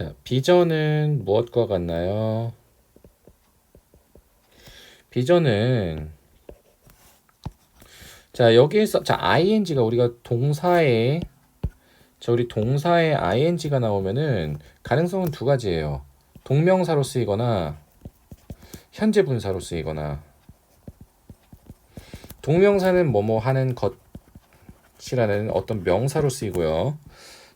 자, 비전은 무엇과 같나요? 비전은 자, 여기에서 자, ing가 우리가 동사에 자, 우리 동사에 ing가 나오면은 가능성은 두 가지예요. 동명사로 쓰이거나 현재 분사로 쓰이거나 동명사는 뭐뭐 하는 것이라는 어떤 명사로 쓰이고요.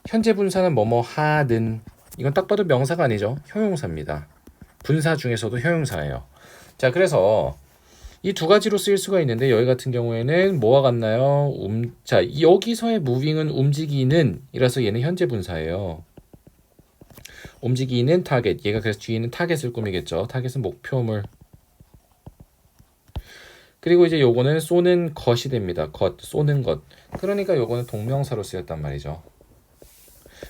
현재 분사는 뭐뭐 하는 이건 딱 봐도 명사가 아니죠. 형용사입니다. 분사 중에서도 형용사예요. 자, 그래서 이 두 가지로 쓰일 수가 있는데 여기 같은 경우에는 뭐와 같나요? 음, 자, 여기서의 moving은 움직이는 이라서 얘는 현재 분사예요. 움직이는 타겟. 얘가 그래서 뒤에 있는 타겟을 꾸미겠죠. 타겟은 목표물. 그리고 이제 요거는 쏘는 것이 됩니다. 것, 쏘는 것. 그러니까 요거는 동명사로 쓰였단 말이죠.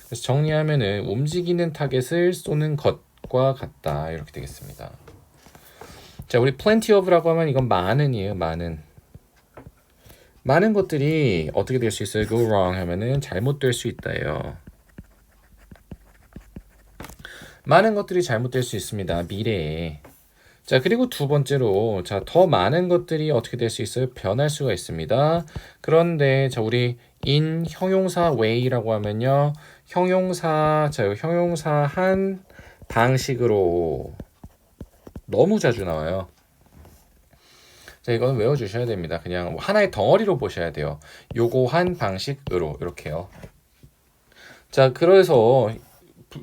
그래서 정리하면은 움직이는 타겟을 쏘는 것과 같다. 이렇게 되겠습니다. 자, 우리 plenty of라고 하면 이건 많은이에요. 많은. 많은 것들이 어떻게 될 수 있어요? go wrong 하면은 잘못될 수 있다예요. 많은 것들이 잘못될 수 있습니다. 미래에. 자, 그리고 두 번째로, 자, 더 많은 것들이 어떻게 될 수 있어요? 변할 수가 있습니다. 그런데, 자, 우리 in 형용사 way라고 하면요. 형용사, 자, 형용사 한 방식으로 너무 자주 나와요. 자, 이거는 외워주셔야 됩니다. 그냥 하나의 덩어리로 보셔야 돼요. 요거 한 방식으로, 이렇게요. 자, 그래서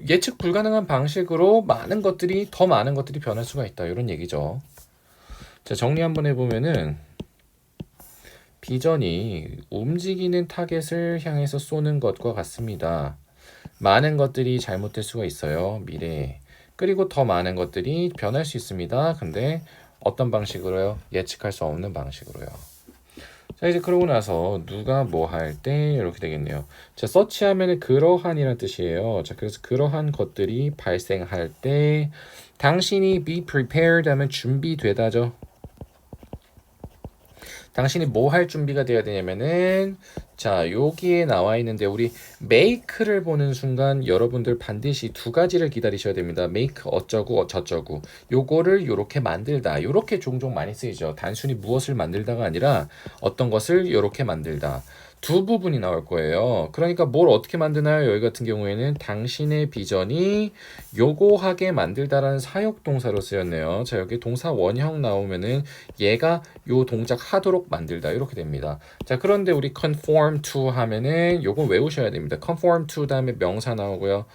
예측 불가능한 방식으로 많은 것들이 더 많은 것들이 변할 수가 있다 이런 얘기죠. 자 정리 한번 해보면은 비전이 움직이는 타겟을 향해서 쏘는 것과 같습니다. 많은 것들이 잘못될 수가 있어요 미래에 그리고 더 많은 것들이 변할 수 있습니다. 근데 어떤 방식으로요? 예측할 수 없는 방식으로요. 자 이제 그러고 나서 누가 뭐 할 때 이렇게 되겠네요. 자 서치하면은 그러한이란 뜻이에요. 자 그래서 그러한 것들이 발생할 때 당신이 be prepared 하면 준비되다죠. 당신이 뭐 할 준비가 돼야 되냐면은 자 여기에 나와 있는데 우리 make를 보는 순간 여러분들 반드시 두 가지를 기다리셔야 됩니다. make 어쩌고 저쩌고 요거를 요렇게 만들다 요렇게 종종 많이 쓰이죠. 단순히 무엇을 만들다가 아니라 어떤 것을 요렇게 만들다. 두 부분이 나올 거예요. 그러니까 뭘 어떻게 만드나요? 여기 같은 경우에는 당신의 비전이 요고하게 만들다라는 사역 동사로 쓰였네요. 자, 여기 동사 원형 나오면은 얘가 요 동작 하도록 만들다 이렇게 됩니다. 자, 그런데 우리 conform to 하면은 요거 외우셔야 됩니다. conform to 다음에 명사 나오고요.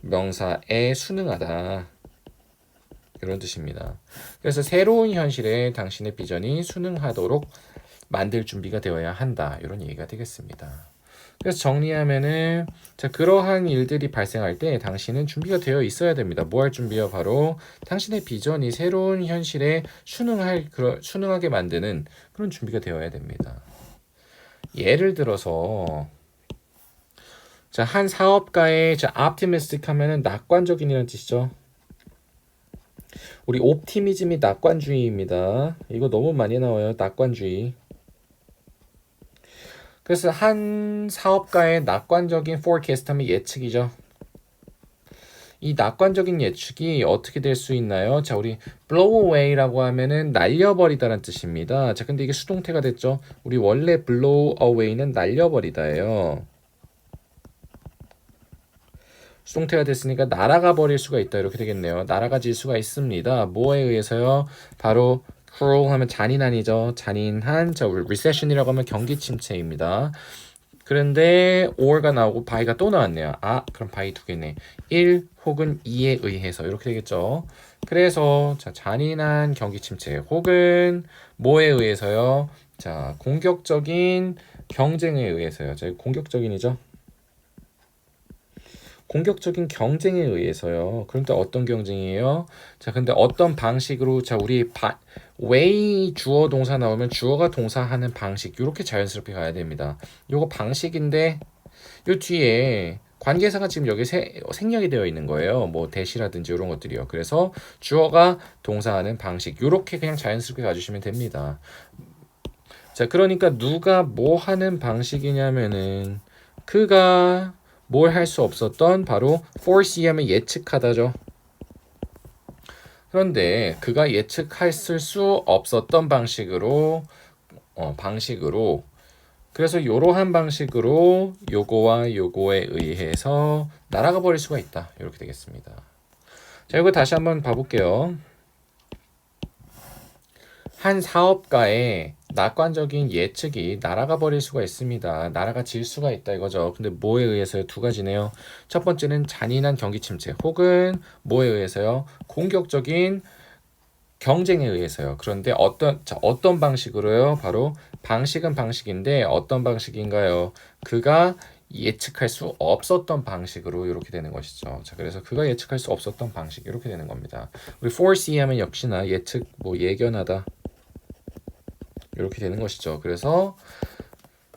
명사에 순응하다. 이런 뜻입니다. 그래서 새로운 현실에 당신의 비전이 순응하도록 만들 준비가 되어야 한다. 이런 얘기가 되겠습니다. 그래서 정리하면은 자 그러한 일들이 발생할 때 당신은 준비가 되어 있어야 됩니다. 뭐 할 준비요? 바로 당신의 비전이 새로운 현실에 순응할 그런 순응하게 만드는 그런 준비가 되어야 됩니다. 예를 들어서 자 한 사업가의 자 optimistic 하면은 낙관적인이라는 뜻이죠. 우리 옵티미즘이 낙관주의입니다. 이거 너무 많이 나와요. 낙관주의. 그래서 한 사업가의 낙관적인 forecast 하면 예측이죠. 이 낙관적인 예측이 어떻게 될 수 있나요? 자, 우리 blow away라고 하면은 날려버리다라는 뜻입니다. 자, 근데 이게 수동태가 됐죠? 우리 원래 blow away는 날려버리다예요. 수동태가 됐으니까 날아가 버릴 수가 있다 이렇게 되겠네요. 날아가질 수가 있습니다. 뭐에 의해서요? 바로 cruel 하면 잔인한이죠. 잔인한 자 우리 recession이라고 하면 경기 침체입니다. 그런데 or가 나오고 by가 또 나왔네요. 아 그럼 by 두 개네. 1 혹은 2에 의해서 이렇게 되겠죠. 그래서 자 잔인한 경기 침체 혹은 뭐에 의해서요? 자 공격적인 경쟁에 의해서요. 자 공격적인이죠. 공격적인 경쟁에 의해서요. 그런데 어떤 경쟁이에요? 자, 근데 어떤 방식으로 자 우리 바, way 주어 동사 나오면 주어가 동사하는 방식 이렇게 자연스럽게 가야 됩니다. 요거 방식인데 요 뒤에 관계사가 지금 여기 세, 생략이 되어 있는 거예요. 뭐 대시라든지 이런 것들이요. 그래서 주어가 동사하는 방식 이렇게 그냥 자연스럽게 가주시면 됩니다. 자, 그러니까 누가 뭐 하는 방식이냐면은 그가 뭘 할 수 없었던 바로 foresee 하면 예측하다죠. 그런데 그가 예측했을 수 없었던 방식으로 어, 방식으로 그래서 이러한 방식으로 요거와 요거에 의해서 날아가 버릴 수가 있다. 이렇게 되겠습니다. 자, 이거 다시 한번 봐볼게요. 한 사업가의 낙관적인 예측이 날아가 버릴 수가 있습니다. 날아가 질 수가 있다 이거죠. 근데 뭐에 의해서요? 두 가지네요. 첫 번째는 잔인한 경기 침체 혹은 뭐에 의해서요? 공격적인 경쟁에 의해서요. 그런데 어떤 자, 어떤 방식으로요? 바로 방식은 방식인데 어떤 방식인가요? 그가 예측할 수 없었던 방식으로 이렇게 되는 것이죠. 자, 그래서 그가 예측할 수 없었던 방식 이렇게 되는 겁니다. 우리 foresee 하면 역시나 예측 뭐 예견하다 이렇게 되는 것이죠. 그래서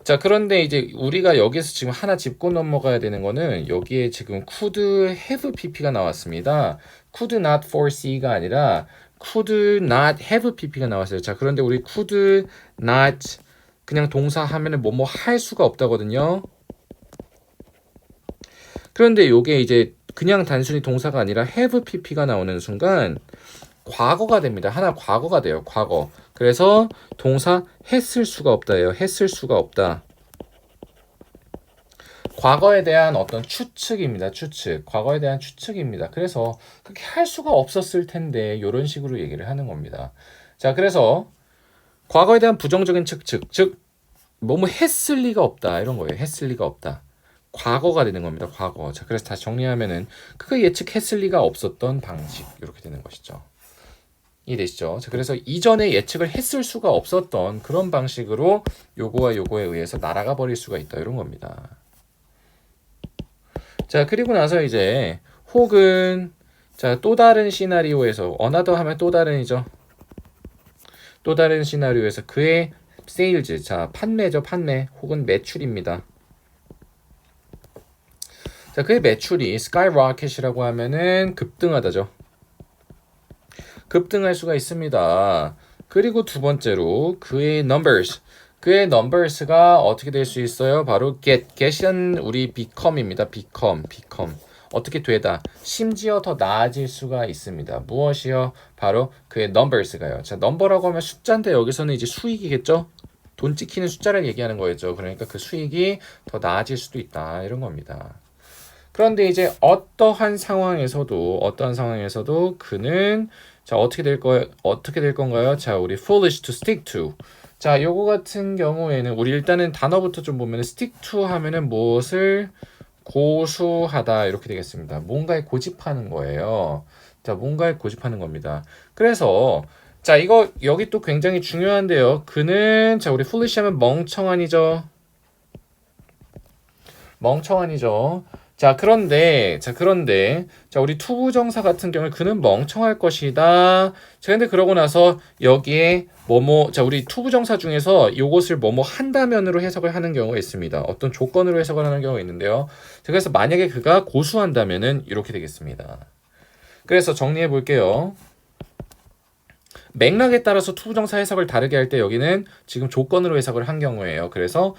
자 그런데 이제 우리가 여기서 지금 하나 짚고 넘어가야 되는 거는 여기에 지금 could have pp가 나왔습니다. could not foresee가 아니라 could not have pp가 나왔어요. 자 그런데 우리 could not 그냥 동사 하면은 뭐뭐 할 수가 없다거든요. 그런데 요게 이제 그냥 단순히 동사가 아니라 have pp가 나오는 순간 과거가 됩니다. 하나 과거가 돼요. 과거. 그래서 동사 했을 수가 없다예요. 했을 수가 없다. 과거에 대한 어떤 추측입니다. 추측. 과거에 대한 추측입니다. 그래서 그렇게 할 수가 없었을 텐데 이런 식으로 얘기를 하는 겁니다. 자, 그래서 과거에 대한 부정적인 측측, 즉 뭐뭐 했을 리가 없다 이런 거예요. 했을 리가 없다. 과거가 되는 겁니다. 과거. 자, 그래서 다시 정리하면은 그가 예측했을 리가 없었던 방식 이렇게 되는 것이죠. 이 되시죠? 자, 그래서 이전에 예측을 했을 수가 없었던 그런 방식으로 요거와 요거에 의해서 날아가 버릴 수가 있다 이런 겁니다. 자, 그리고 나서 이제 혹은 자, 또 다른 시나리오에서 어나더 하면 또 다른이죠. 또 다른 시나리오에서 그의 세일즈, 자, 판매죠, 판매 혹은 매출입니다. 자, 그의 매출이 skyrocket이라고 하면은 급등하다죠. 급등할 수가 있습니다. 그리고 두 번째로 그의 numbers. 그의 numbers가 어떻게 될 수 있어요? 바로 get. get은 우리 become입니다. become, become. 어떻게 되다. 심지어 더 나아질 수가 있습니다. 무엇이요? 바로 그의 numbers가요. 자, number라고 하면 숫자인데 여기서는 이제 수익이겠죠? 돈 찍히는 숫자를 얘기하는 거겠죠. 그러니까 그 수익이 더 나아질 수도 있다. 이런 겁니다. 그런데 이제 어떠한 상황에서도 어떠한 상황에서도 그는 자 어떻게 될 거 어떻게 될 건가요? 자 우리 foolish to stick to 자 요거 같은 경우에는 우리 일단은 단어부터 좀 보면 stick to 하면은 무엇을 고수하다 이렇게 되겠습니다. 뭔가에 고집하는 거예요. 자 뭔가에 고집하는 겁니다. 그래서 자 이거 여기 또 굉장히 중요한데요. 그는 자 우리 foolish 하면 멍청한이죠. 멍청한이죠. 자, 그런데, 자, 그런데, 자, 우리 투부정사 같은 경우에 그는 멍청할 것이다. 자, 근데 그러고 나서 여기에 뭐뭐, 자, 우리 투부정사 중에서 이것을 뭐뭐 한다면으로 해석을 하는 경우가 있습니다. 어떤 조건으로 해석을 하는 경우가 있는데요. 자, 그래서 만약에 그가 고수한다면은 이렇게 되겠습니다. 그래서 정리해 볼게요. 맥락에 따라서 투부정사 해석을 다르게 할 때 여기는 지금 조건으로 해석을 한 경우예요. 그래서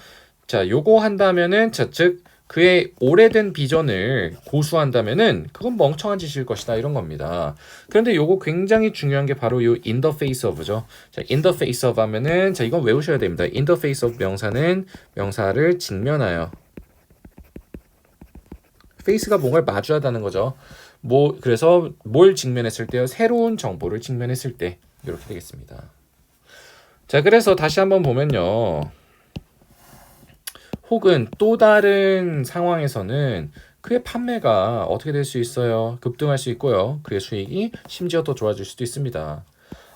자, 요거 한다면은 자, 즉 그의 오래된 비전을 고수한다면은 그건 멍청한 짓일 것이다 이런 겁니다. 그런데 요거 굉장히 중요한 게 바로 요 face of죠. 자, face of 하면은 자 이건 외우셔야 됩니다. face of 명사는 명사를 직면하여 face가 뭔가를 마주하다는 거죠. 뭐 그래서 뭘 직면했을 때요? 새로운 정보를 직면했을 때 이렇게 되겠습니다. 자, 그래서 다시 한번 보면요. 혹은 또 다른 상황에서는 그의 판매가 어떻게 될 수 있어요? 급등할 수 있고요. 그의 수익이 심지어 더 좋아질 수도 있습니다.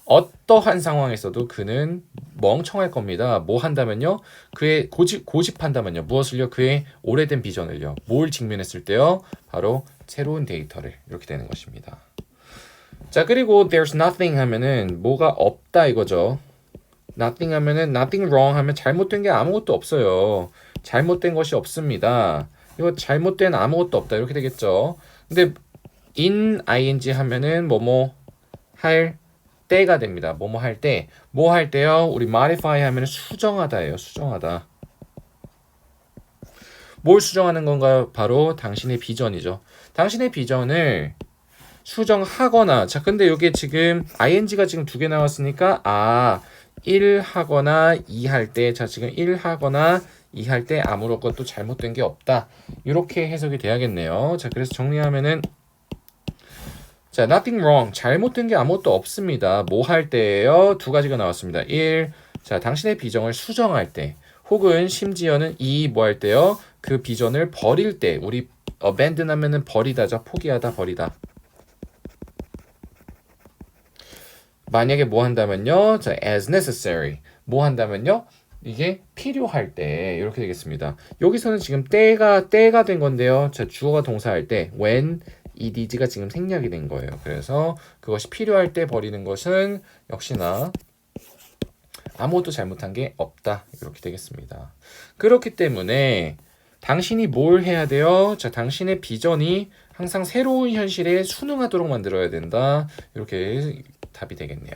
어떠한 상황에서도 그는 멍청할 겁니다. 뭐 한다면요? 그의 고집, 고집한다면요. 무엇을요? 그의 오래된 비전을요. 뭘 직면했을 때요? 바로 새로운 데이터를 이렇게 되는 것입니다. 자, 그리고 there's nothing 하면은 뭐가 없다 이거죠. Nothing 하면은 nothing wrong 하면 잘못된 게 아무것도 없어요. 잘못된 것이 없습니다. 이거 잘못된 아무것도 없다 이렇게 되겠죠. 근데 in ing 하면은 뭐뭐 할 때가 됩니다. 뭐뭐 할 때, 뭐 할 때요? 우리 modify 하면 수정하다예요. 수정하다. 뭘 수정하는 건가요? 바로 당신의 비전이죠. 당신의 비전을 수정하거나 자 근데 이게 지금 ing가 지금 두 개 나왔으니까 아 1 하거나 2 할 때 자 지금 1 하거나 2 할 때 아무런 것도 잘못된 게 없다. 이렇게 해석이 돼야겠네요. 자 그래서 정리하면은 자 nothing wrong. 잘못된 게 아무것도 없습니다. 뭐 할 때예요? 두 가지가 나왔습니다. 1 자 당신의 비전을 수정할 때 혹은 심지어는 2 뭐 할 때요? 그 비전을 버릴 때 우리 abandon 하면은 버리다죠? 포기하다 버리다 만약에 뭐 한다면요. 자, as necessary. 뭐 한다면요. 이게 필요할 때 이렇게 되겠습니다. 여기서는 지금 때가 때가 된 건데요. 자, 주어가 동사할 때 when is가 지금 생략이 된 거예요. 그래서 그것이 필요할 때 버리는 것은 역시나 아무것도 잘못한 게 없다. 이렇게 되겠습니다. 그렇기 때문에 당신이 뭘 해야 돼요? 자, 당신의 비전이 항상 새로운 현실에 순응하도록 만들어야 된다. 이렇게 답이 되겠네요.